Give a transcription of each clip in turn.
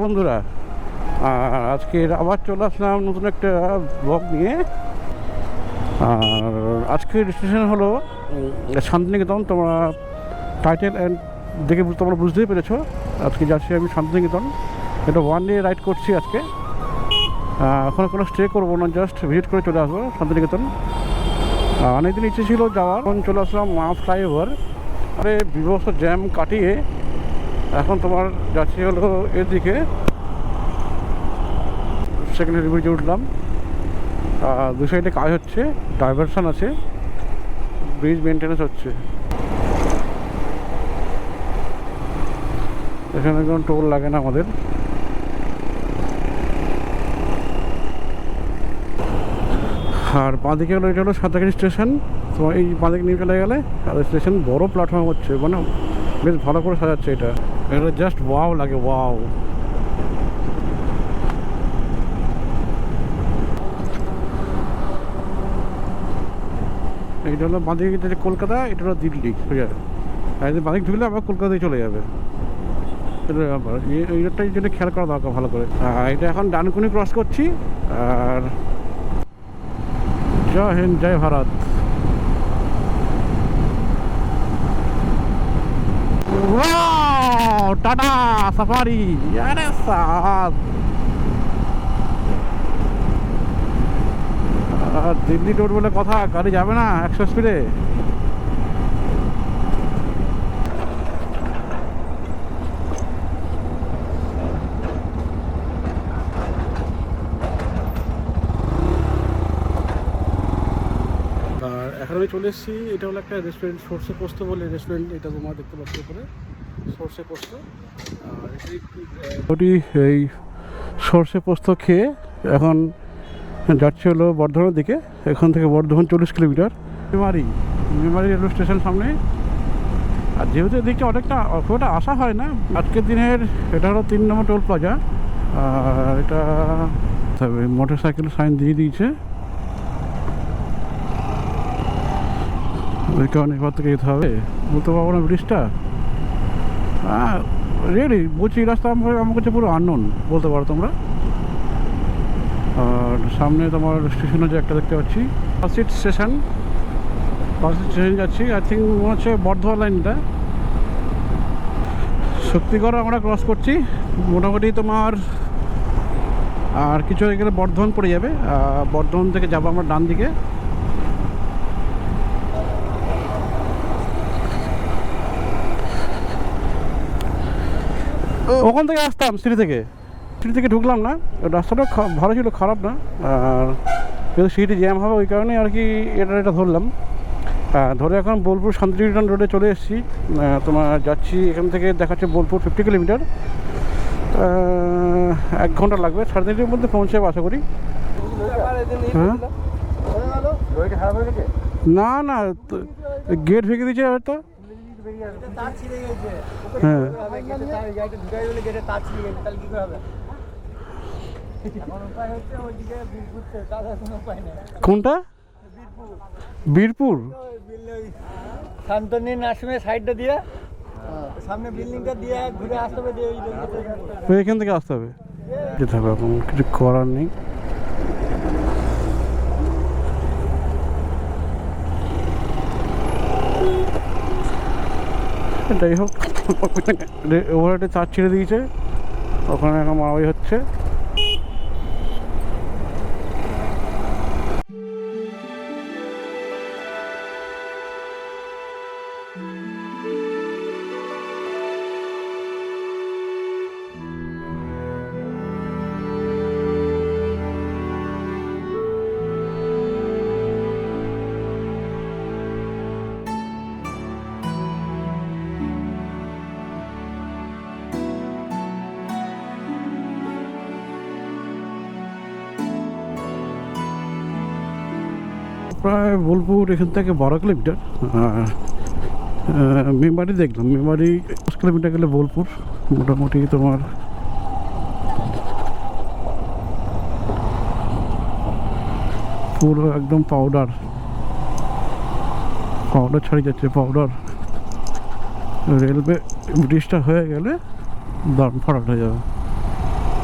বন্ধুরা আর আজকে আবার চলে আসলাম নতুন একটা ব্লগ নিয়ে। আর আজকের স্টেশন হলো শান্তিনিকেতন, তোমরা টাইটেল অ্যান্ড দেখে তোমরা বুঝতেই পেরেছ। আজকে যাচ্ছি আমি শান্তিনিকেতন। এটা ওয়ান ডে রাইড করছি আজকে। ওখানে কোনো স্টে করব না জাস্ট ভিজিট করে চলে আসব শান্তিনিকেতন। অনেকদিন ইচ্ছে ছিল যাওয়ার চলে আসলাম মা ফ্লাইওভার আরে বিভস্ত জ্যাম কাটিয়ে এখন তোমার যাচ্ছি হলো এদিকে। সেকেন্ডারি ব্রিজে উঠলাম। দু সাইডে কাজ হচ্ছে ডাইভারশন আছে ব্রিজ মেনটেন্যান্স হচ্ছে। এখানে কোনো টোল লাগে না আমাদের। আর বাঁদিকে হলো, এটা হলো সাঁতারগাছি স্টেশন তোমার এই বাঁদিকে নিয়ে চলে গেলে স্টেশন বড় প্ল্যাটফর্ম হচ্ছে মানে বেশ ভালো করে সাজাচ্ছে এটা। এটা জাস্ট ওয়াও লাগে ওয়াও এইটা হলো বাঁদিকে যেটা কলকাতা, এটা হলো দিল্লি সোজা আর যদি বাঁদিকে ঢুকলে আবার কলকাতায় চলে যাবে। এটা ব্যাপার। এই- এইটাই জন্য খেয়াল করা দরকার ভালো করে। এটা এখন ডানকুনি ক্রস করছি, আর জয় হিন্দ, জয় ভারত। Safari! আরে সাদ আর দিল্লি রোড বলে কথা, গাড়ি যাবে না একশো স্পিডে আর এখন আমি চলে এসেছি, এটা হলো একটা রেস্টুরেন্ট সর্ষে পোস্ত বলে রেস্টুরেন্ট এটা তোমার দেখতে পাচ্ছ উপরে সর্ষে পোস্ত। ওটি এই সর্ষে পোস্ত খেয়ে এখন যাচ্ছে হলো বর্ধমানের দিকে। এখান থেকে বর্ধমান চল্লিশ kilometre. Memari Memari railway station সামনে। আর যেহেতু এদিকে অনেকটা, খুব একটা আসা হয় না, আজকের দিনের এটা হলো তিন নম্বর টোল প্লাজা। আর এটা মোটর সাইকেল সাইন দিয়ে দিয়েছে। ওই কারণে এবার থেকে যেতে হবে। বলতে পারব না ব্রিজটা। হ্যাঁ রেডি বলছি রাস্তা আমার আমার কাছে পুরো আননোন বলতে পারো তোমরা। আর সামনে তোমার স্টেশন আছে একটা দেখতে পাচ্ছি পাসিট স্টেশন পাসিট স্টেশন যাচ্ছি আই থিঙ্ক মনে হচ্ছে বর্ধমান লাইনটা শক্তিগড় আমরা ক্রস করছি, মোটামুটি তোমার, আর কিছু হয়ে গেলে বর্ধমান পড়ে যাবে। বর্ধমান থেকে যাব আমরা ডান দিকে ওখান থেকে আসতাম সিঁড়ি থেকে। সিঁড়ি থেকে ঢুকলাম না রাস্তাটা ভালো ছিল খারাপ না। আর যেহেতু সিঁড়ি জ্যাম হবে ওই কারণে আর কি এটা এটা ধরলাম। ধরে এখন বোলপুর শান্তিনিকেতন রোডে চলে এসেছি। তোমার যাচ্ছি এখান থেকে দেখাচ্ছে বোলপুর ফিফটি কিলোমিটার এক ঘণ্টা লাগবে সাড়ে তিনটের মধ্যে পৌঁছে যাব আশা করি। হ্যাঁ? না না গেট ভেঙে দিয়েছে হয়তো। হ্যাঁ। কোনটা? বীরপুর। শান্তনী নার্সিংয়ের সাইডটা দিয়ে সামনে বিল্ডিংটা দিয়ে ঘুরে আসতে হবে দিয়ে ওই দিকে তো এখান থেকে আসতে হবে। যেতে হবে এখন কিছু করার নেই। যাই হোক ওভারহেডে চার ছিঁড়ে দিয়েছে ওখানে এখন মারামারি হচ্ছে প্রায় বোলপুর এখান থেকে বারো কিলোমিটার। মেমারি দেখলাম। মেমারি দশ কিলোমিটার গেলে বোলপুর। মোটামুটি তোমার পুরো একদম পাউডার পাউডার ছাড়িয়ে যাচ্ছে পাউডার রেলওয়ে ব্রিজটা হয়ে গেলে দারুণ ফারাক হয়ে যাবে।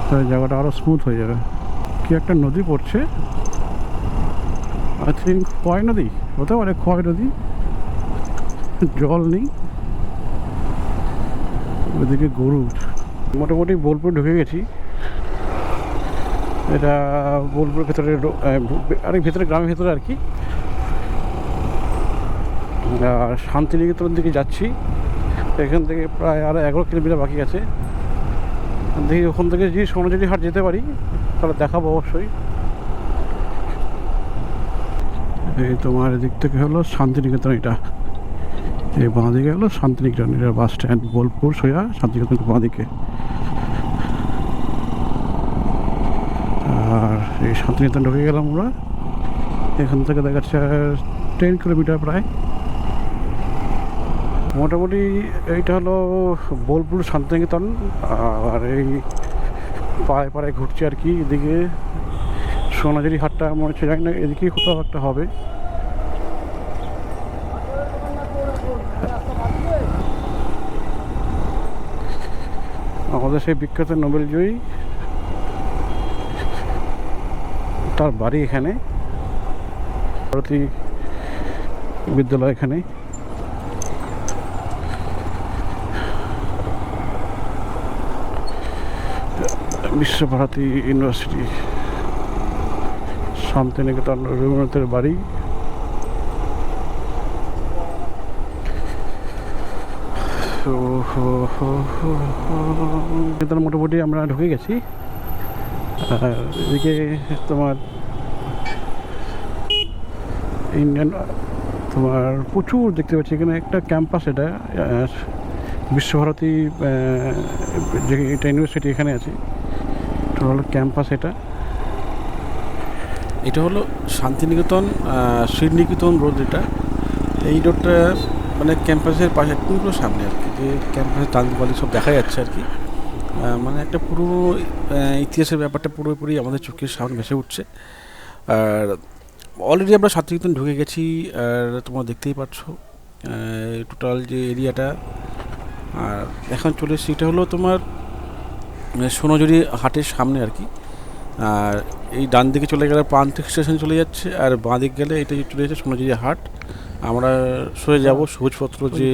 তাহলে জায়গাটা আরও স্মুথ হয়ে যাবে। কি একটা নদী পড়ছে। আই থিঙ্ক ক্ষয় নদী? হতে পারে ক্ষয় নদী? জল নেই। ওইদিকে গরু। মোটামুটি বোলপুর ঢুকে গেছি। এটা বোলপুর ভেতরে আহ, ভেতরে গ্রামের ভেতরে আর কি। আর শান্তিনিকেতনের দিকে যাচ্ছি। এখান থেকে প্রায় আরও এগারো কিলোমিটার বাকি আছে। দেখি ওখান থেকে যদি সোনাঝুরি হাট যেতে পারি তাহলে দেখাবো অবশ্যই। এই তোমার এদিক থেকে হলো শান্তিনিকেতন এটা। এই বাঁ দিকে হলো শান্তিনিকেতন, এটা বাস স্ট্যান্ড, বোলপুর সোজা শান্তিনিকেতন বাঁ দিকে। আর এই শান্তিনিকেতন ঢুকে গেলাম আমরা। এখান থেকে দেখা যাচ্ছে টেন কিলোমিটার প্রায়। মোটামুটি এইটা হলো বোলপুর শান্তিনিকেতন, আর এই পাড়ায় পাড়ায় ঘুরছে আর কি এদিকে। সোনাঝুরি হাটটা মনে হচ্ছে জানি না এদিকেই কোথাও একটা হবে। আমাদের সেই বিখ্যাত নোবেল জয়ী তার বাড়ি এখানে, ভারতী বিদ্যালয় এখানে। বিশ্বভারতী ইউনিভার্সিটি। শান্তিনিকেতন রবীন্দ্রনাথের বাড়ি। তো নিকেতন মোটামুটি আমরা ঢুকে গেছি। এদিকে তোমার ইন্ডিয়ান, তোমার প্রচুর দেখতে পাচ্ছি। এখানে একটা ক্যাম্পাস এটা বিশ্বভারতী যে এটা ইউনিভার্সিটি এখানে আছে। হলো ক্যাম্পাস এটা। এটা হলো শান্তিনিকেতন শ্রীনিকেতন রোড এটা এই রোডটা মানে ক্যাম্পাসের পাশে, পুরো সামনে আর কি। যে ক্যাম্পাসের তালবালি সব দেখা যাচ্ছে আর কি। মানে একটা পুরো ইতিহাসের ব্যাপারটা পুরোপুরি আমাদের চোখের সামনে ভেসে উঠছে। আর অলরেডি আমরা শান্তিনিকেতন ঢুকে গেছি, আর তোমরা দেখতেই পাচ্ছ টোটাল যে এরিয়াটা আর এখন চলে এসেছি, এটা হলো তোমার সোনাঝুরি হাটের সামনে আর কি। আর এই ডান দিকে চলে গেলে প্রান্তিক স্টেশন চলে যাচ্ছে আর বাঁ দিকে গেলে এটা চলে যাচ্ছে সোনাঝুরি হাট। আমরা সরে যাব সবুজপত্র যে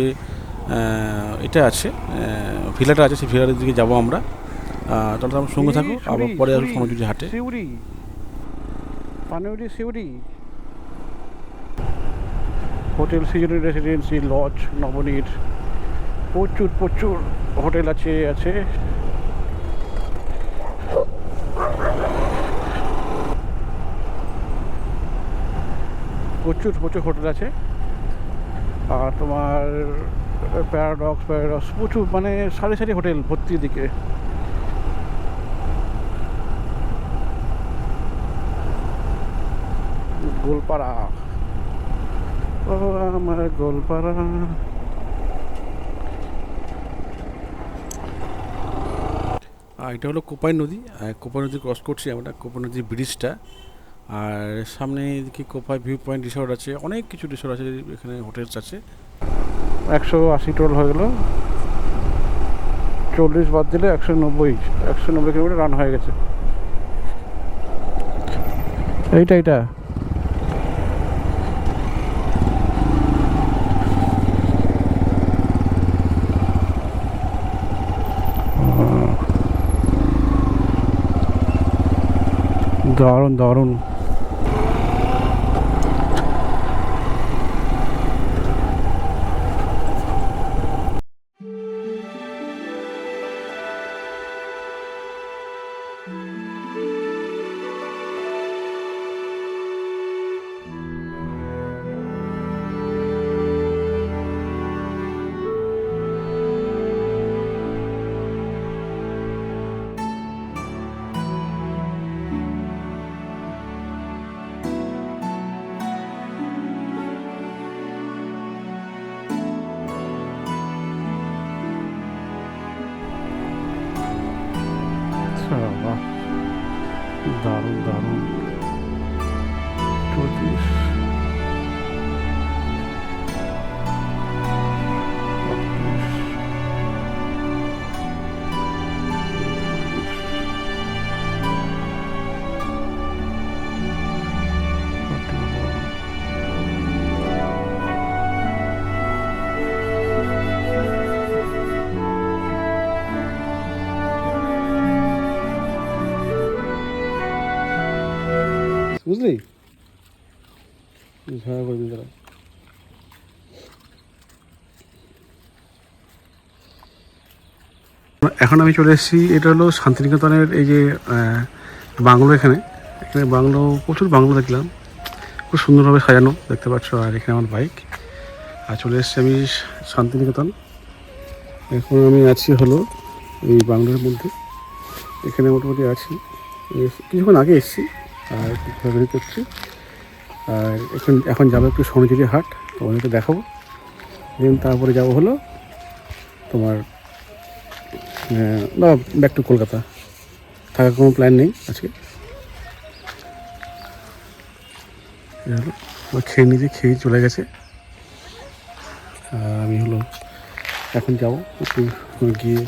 এটা আছে ভিলাটা আছে সেই ভিলাটার দিকে যাব আমরা। তাহলে আমার সঙ্গে থাকো আবার পরে আসব সোনাঝুরি হাটে। সিউড়ি পানিউড়ি সিউড়ি হোটেল সিজনের রেসিডেন্সি লজ নবনীর। প্রচুর প্রচুর হোটেল আছে আছে। প্রচুর প্রচুর হোটেল আছে। আর তোমার প্যারাডক্স প্যারাডক্স প্রচুর মানে সারি সারি হোটেল ভর্তির দিকে। গোলপাড়া। ও আমার গোলপাড়া। আর এটা হলো কোপাই নদী। কোপাই নদী ক্রস করছি আমরা, কোপাই নদীর ব্রিজটা আর সামনে এদিকে কোপাই ভিউ পয়েন্ট রিসোর্ট আছে, অনেক কিছু রিসোর্ট আছে, এখানে হোটেলস আছে। একশো আশি টোল হয়ে গেল। চল্লিশ বাদ দিলে একশো নব্বই একশো নব্বই কিলোমিটার রান হয়ে গেছে। এইটা এইটা। দারুণ দারুণ। বুঝলি? করবি তারা। এখন আমি চলে এসেছি, এটা হলো শান্তিনিকেতনের এই যে বাংলো এখানে। এখানে বাংলো, প্রচুর বাংলো দেখলাম। খুব সুন্দরভাবে সাজানো, দেখতে পাচ্ছ, আর এখানে আমার বাইক। আর চলে এসেছি আমি শান্তিনিকেতন। এখন আমি আছি হলো এই বাংলোর মধ্যে। এখানে মোটামুটি আছি। কিছুক্ষণ আগে এসেছি। আর ঘোরাঘুরি করছি। আর এখন এখন যাব একটু সোনাঝুরি হাট, তোমাদেরকে দেখাবো। দেন তারপরে যাব হলো তোমার বা ব্যাক টু কলকাতা। থাকার কোনো প্ল্যান নেই আজকে। খেয়ে নিজে খেয়ে চলে গেছে। আর আমি হলো এখন যাব একটু, গিয়ে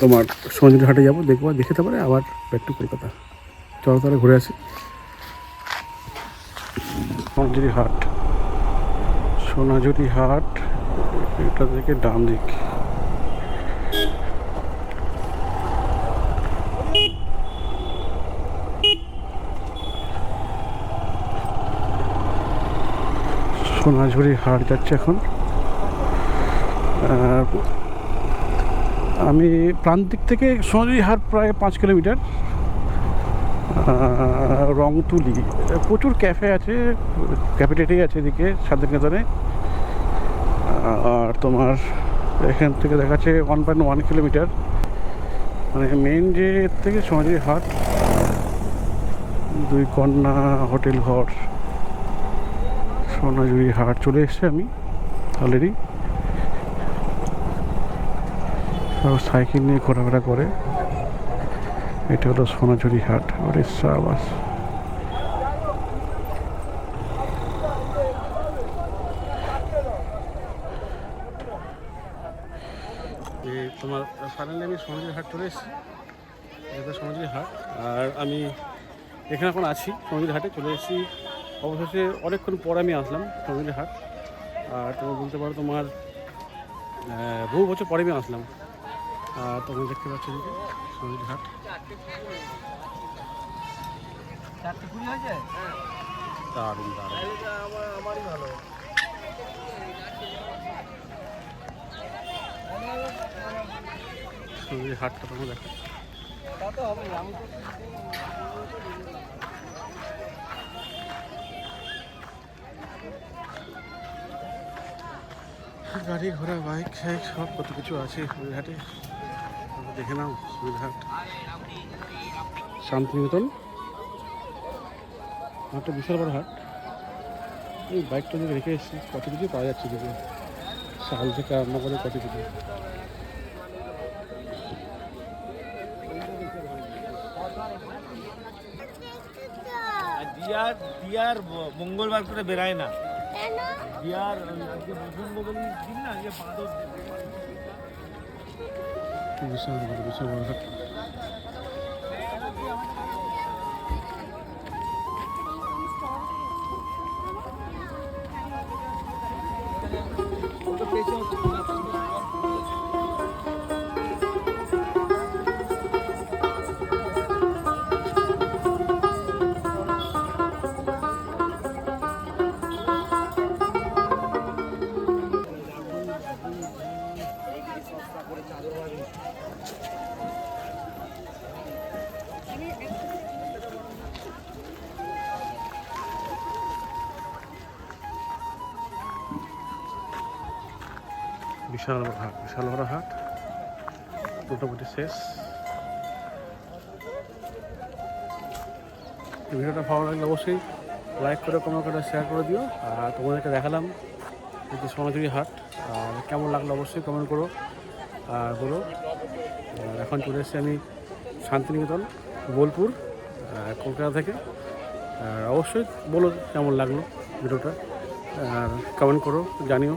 তোমার সোনাঝুরি হাটে যাব, দেখব, দেখে তারপরে আবার ব্যাক টু কলকাতা। চলো তাহলে ঘুরে আসি। সোনাঝুরি হাট। সোনাঝুরি হাট, এটা থেকে ডান দিক। সোনাঝুরি হাট যাচ্ছে এখন। আমি প্রান্তিক থেকে সোনাঝুরি হাট প্রায় পাঁচ কিলোমিটার। আহ, রংতুলি। প্রচুর ক্যাফে আছে ক্যাফেটেরি আছে এদিকে শান্তিনিকেতনে। আর তোমার এখান থেকে দেখাচ্ছে ওয়ান পয়েন্ট ওয়ান কিলোমিটার মানে মেন যে এর থেকে সোনাঝুরি হাট দুই কন্যা হোটেল ঘর সোনাঝুরি হাট চলে এসেছে আমি অলরেডি সাইকেল নিয়ে ঘোরাফেরা করে। এটা হলো সোনাঝুরি হাট উড়িষ্যা আবাস তোমার ফাইনালি আমি সোনাঝুরি হাট চলে এসেছি। এটা সোনাঝুরি হাট, আর আমি এখানে এখন আছি, সোনাঝুরি হাটে চলে এসেছি। অবশেষে অনেকক্ষণ পর আমি আসলাম সোনাঝুরি হাট। আর তোমার বলতে পারো তোমার বহু বছর পরে আমি আসলাম। আর তোমরা দেখতে পাচ্ছ সোনাঝুরি হাট। হাটটা গাড়ি ঘোড়া বাইক ফাইক সব কত কিছু আছে। সুবিধাটে দেখে নাও সুবিধাট শান্তিনিকেতন। হাটটা বিশাল বড় হাট। এই বাইকটা যদি রেখে এসেছি কত কিছু পাওয়া যাচ্ছে দিকে শাল থেকে আরম্ভ করে কত কিছু। দিয়ার দিয়ার মঙ্গলবার করে বেরায় না। দিয়ার আজকে দিন না বিশাল বড় বিশাল বড় বিশাল বড় হাট, বিশাল বড় হাট। মোটামুটি শেষ। ভিডিওটা ভালো লাগলে অবশ্যই লাইক করে কমেন্ট করে শেয়ার করে দিও। আর তোমাদেরকে দেখালাম যে সোনাঝুরি হাট। আর কেমন লাগল অবশ্যই কমেন্ট করো। আর বলো এখন চলে এসেছি আমি শান্তিনিকেতন, বোলপুর কলকাতা থেকে। আর অবশ্যই বলো কেমন লাগল ভিডিওটা। আর কমেন্ট করো, জানিও।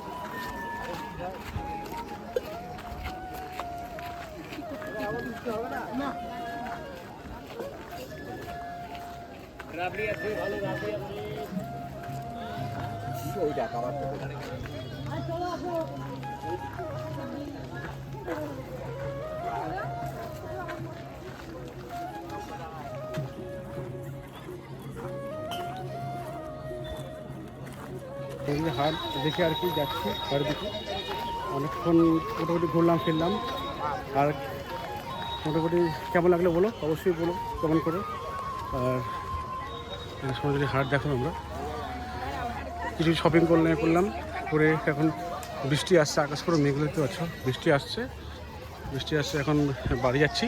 হাট দেখে আর কি যাচ্ছি বাড়ির দিকে অনেকক্ষণ মোটামুটি ঘুরলাম, ফিরলাম। আর মোটামুটি কেমন লাগল বলো? অবশ্যই বলো কেমন করে। আর সরাসরি হাট দেখো আমরা কিছু শপিং করলে করলাম, করে এখন বৃষ্টি আসছে, আকাশ করে মেঘ দেখতে পাচ্ছ। বৃষ্টি আসছে বৃষ্টি আসছে, এখন বাড়ি যাচ্ছি।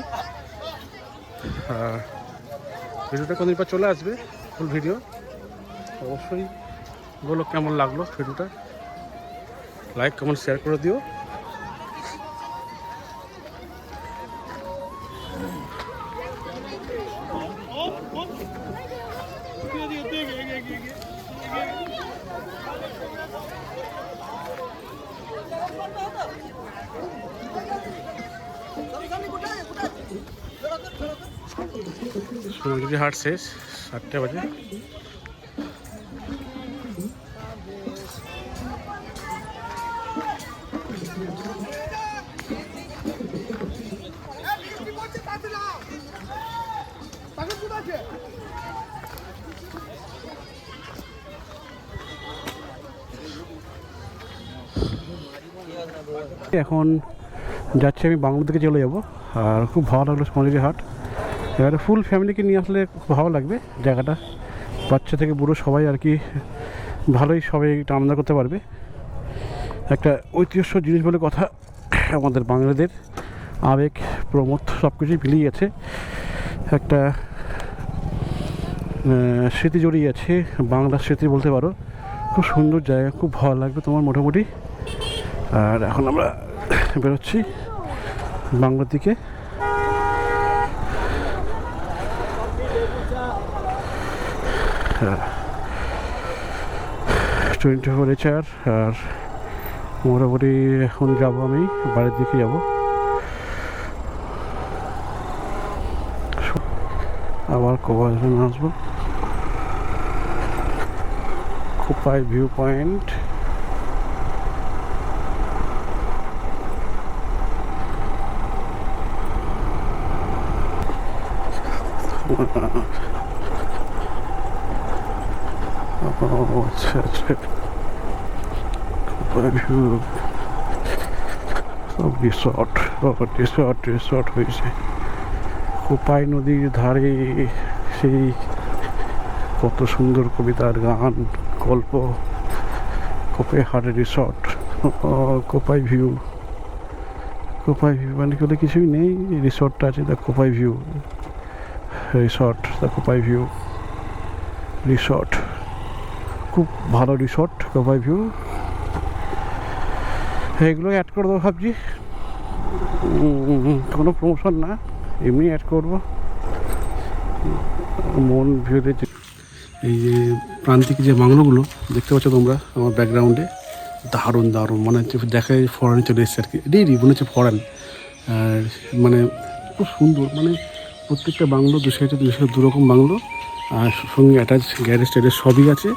ভিডিওটা কোনদিন পর চলে আসবে ফুল ভিডিও অবশ্যই বলো কেমন লাগল ভিডিওটা লাইক কমেন্ট শেয়ার করে দিও সোনাঝুরি হাট শেষ, সাতটা বাজে। এখন যাচ্ছি আমি বাংলা দিকে চলে যাব, আর খুব ভালো লাগল সোনাঝুরি হাট। এবারে ফুল ফ্যামিলিকে নিয়ে আসলে ভালো লাগবে, জায়গাটা। বাচ্চা থেকে বুড়ো সবাই আর কি ভালোই সবাই এটা আনন্দ করতে পারবে। একটা ঐতিহ্য জিনিস বলে কথা, আমাদের বাংলাদের আবেগ, প্রমোদ সব কিছুই মিলিয়ে আছে একটা স্মৃতি জড়িয়ে আছে, বাংলার স্মৃতি বলতে পারো। খুব সুন্দর জায়গা, খুব ভালো লাগবে তোমার মোটামুটি। আর এখন আমরা বেরোচ্ছি বাংলার দিকে। টোয়েন্টি ফোর এইচার আর মোটামুটি এখন যাব আমি, বাড়ির দিকে যাব। আবার কবার আসব। খোপাই ভিউ পয়েন্ট ও খোপাই ভিউ সব রিসর্ট রিসর্ট রিসর্ট হয়েছে খোপাই নদীর ধারে সেই কত সুন্দর কবিতার গান গল্প কোপাই হাটে resort Kopai view Kopai view মানে কোনো কিছুই নেই রিসর্টটা আছে the Kopai view resort the Kopai view resort খুব ভালো রিসর্ট কোপাই ভিউ এগুলো অ্যাড করে দেবো ভাবছি। কোনো প্রমোশন না, এমনি অ্যাড করব। মন ভিউতে এই যে প্রান্তিক যে বাংলোগুলো, দেখতে পাচ্ছ তোমরা আমার ব্যাকগ্রাউন্ডে দারুণ দারুণ। মানে হচ্ছে দেখা ফরেন চলে এসছে আর কি। এটাই মনে হচ্ছে ফরেন আর মানে খুব সুন্দর মানে প্রত্যেকটা বাংলো, দু সাইডে দু সাইডে দুরকম বাংলো। সঙ্গে অ্যাটাচ গ্যারেজ ট্যারেজ সবই আছে।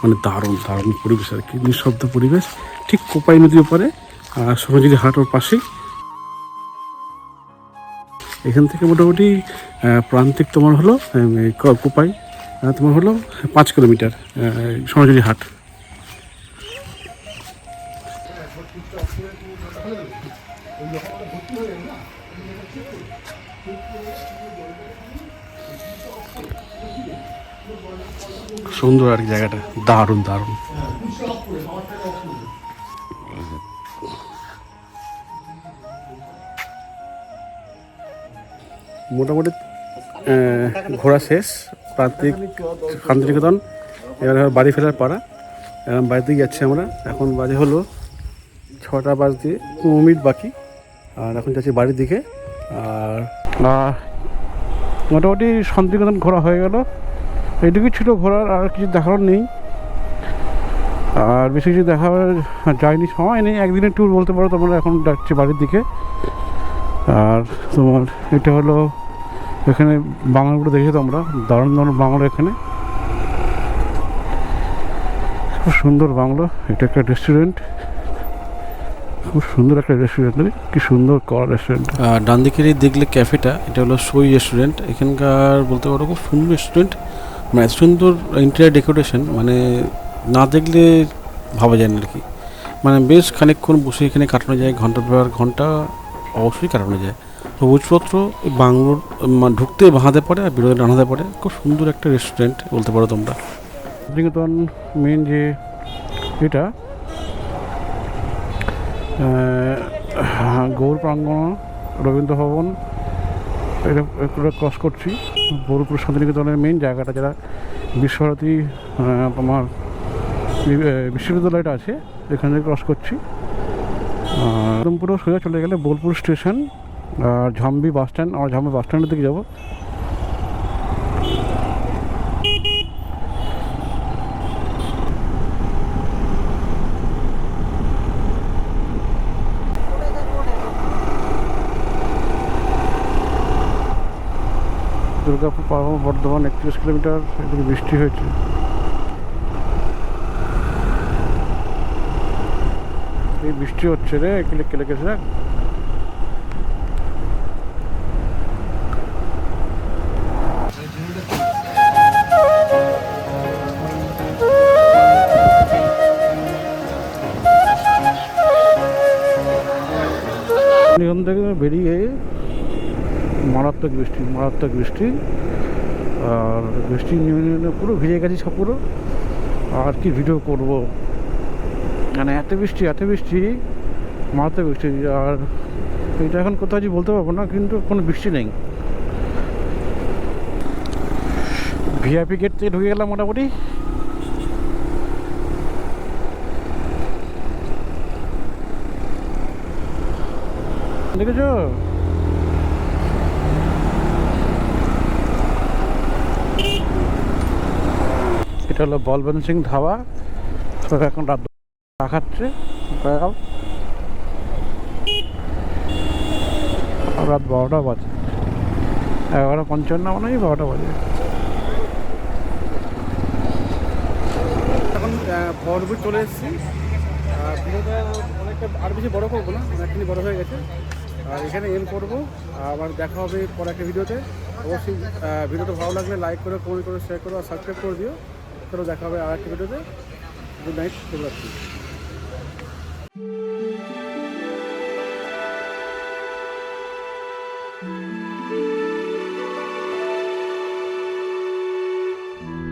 মানে দারুণ দারুণ পরিবেশ আর কি, নিঃশব্দ পরিবেশ। ঠিক কোপাই নদীর উপরে আর সোনাঝুরি হাট ওর পাশেই। এখান থেকে মোটামুটি প্রান্তিক তোমার হলো কোপাই তোমার হলো পাঁচ কিলোমিটার সোনাঝুরি হাট। সুন্দর আর কি জায়গাটা। দারুণ দারুণ। মোটামুটি ঘোরা শেষ, প্রান্তিক শান্তিনিকেতন। এবার বাড়ি ফেরার পাড়া। এখন বাড়িতে যাচ্ছি আমরা। এখন বাজে হলো ছটা বাজতে পনেরো মিনিট বাকি। আর এখন যাচ্ছি বাড়ির দিকে। আর মোটামুটি শান্তিনিকেতন ঘোরা হয়ে গেল। এইটুকুই ছিল ঘোরার, আর কিছু দেখার নেই। আর বেশি কিছু দেখা যায়নি, সময় নেই। একদিনের ট্যুর বলতে পারো তোমরা এখন যাচ্ছি বাড়ির দিকে। আর তোমার এটা হলো, এখানে বাংলাগুলো দেখে তোমরা? দারুণ দারুণ বাংলা এখানে। খুব সুন্দর বাংলা, এটা একটা রেস্টুরেন্ট খুব সুন্দর একটা রেস্টুরেন্ট কি সুন্দর করা রেস্টুরেন্ট ডান দিকের দেখলে ক্যাফেটা এটা হলো সই রেস্টুরেন্ট এখানকার বলতে পারো খুব সুন্দর রেস্টুরেন্ট মানে সুন্দর ইন্টেরিয়ার ডেকোরেশন মানে না দেখলে ভাবা যায় না আর কি। মানে বেশ খানিকক্ষণ বসে এখানে কাটানো যায়, ঘণ্টা পর ঘণ্টা অবশ্যই কাটানো যায়। সবুজপত্র বাংলোর ঢুকতে বাঁধাতে পারে আর বেরোতে ডানাতে পারে। খুব সুন্দর একটা রেস্টুরেন্ট বলতে পারো তোমরা। শান্তিনিকেতন মেন যে এটা গৌর প্রাঙ্গণ, রবীন্দ্র ভবন এটা ক্রস করছি। বোলপুর শান্তিনিকেতনের মেইন জায়গাটা যারা বিশ্বভারতী তোমার বিশ্ববিদ্যালয়টা আছে, এখান ক্রস করছি। আর পুরো সোজা চলে গেলে বোলপুর স্টেশন আর ঝাম্বি বাস স্ট্যান্ড আমার ঝাম্বি বাস স্ট্যান্ডের দিকে যাব। দুর্গাপুর পাহাড় বর্ধমান একত্রিশ কিলোমিটার, এদিকে বৃষ্টি হয়েছে। এই বৃষ্টি হচ্ছে রে কেলে কেলে গেছে থেকে বেরিয়ে মারাত্মক বৃষ্টি মারাত্মক বৃষ্টি। আর বৃষ্টি নেমে পুরো ভিজে গেছি সব পুরো। আর কি ভিডিও করব? মানে এত বৃষ্টি এত বৃষ্টি, মারাত্মক বৃষ্টি। আর এটা এখন কোথাও আছি বলতে পারব না, কিন্তু কোনো বৃষ্টি নেই। ভিআইপি গেট থেকে ঢুকে গেলাম মোটামুটি। দেখেছ? এটা হলো বলবন্ত সিং ধাবা তো এখন রাত চা খাচ্ছে রাত বারোটা বাজে। এগারো পঞ্চান্ন মানে বারোটা বাজে। এখন বরবুর চলে এসেছি। অনেকটা, আর বেশি বড় করব না অনেকখানি বড় হয়ে গেছে। আর এখানে এম করব। আবার দেখা হবে পরে একটা ভিডিওতে। অবশ্যই ভিডিওটা ভালো লাগলে লাইক করো কমেন্ট করো শেয়ার করো, আর সাবস্ক্রাইব করে দিও। চলো দেখা হবে আর একটা ভিডিওতে। গুড নাইট শুভরাত্রি।